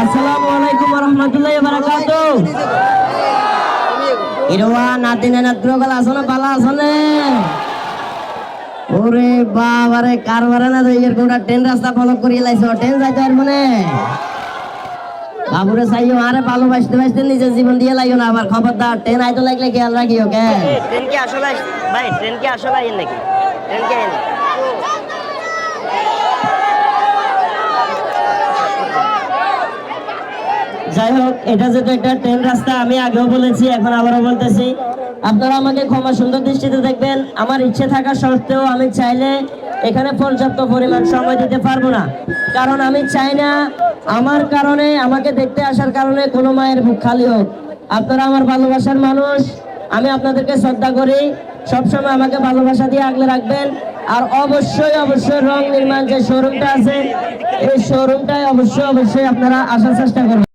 আসসালামু আলাইকুম রহমতুল্লাহ বারাকাত ইরওয়া নাতিনে নাত্রকাল আসনে পালা আসনে ওরে বাবারে, কারবারে না তো এর কোনটা ট্রেন রাস্তা ফলো করিয়ে লাইছো ট্রেন যাইতে পারব না। বাবুরে চাইও, আরে ভালোবাসতে বাসতে নিজের জীবন দিয়ে লাগিও না, আবার খবরদার, ট্রেন আইতে লাগলে খেয়াল রাখিও, কে? ট্রেন কি আসলে আস- ভাই, ট্রেন কি আসলে আইন নাকি? ট্রেন কি আইন? যাই হোক, এটা যেহেতু একটা ট্রেন রাস্তা, আমি আগেও বলেছি, এখন আবারও বলতেছি। আপনারা আমাকে ক্ষমা সুন্দর দৃষ্টিতে দেখবেন। আমার ইচ্ছে থাকা সত্ত্বেও আমি চাইলে এখানে পর্যাপ্ত পরিমাণ সময় দিতে পারব না। কারণ আমি চাই না আমার কারণে, আমাকে দেখতে আসার কারণে কোনো মায়ের বুক খালি হোক। আপনারা আমার ভালোবাসার মানুষ, আমি আপনাদেরকে শ্রদ্ধা করি। সবসময় আমাকে ভালোবাসা দিয়ে আগলে রাখবেন। আর অবশ্যই অবশ্যই রং নির্মাণ যে শোরুমটা আছে, এই শোরুমটায় অবশ্যই অবশ্যই আপনারা আসার চেষ্টা করবেন।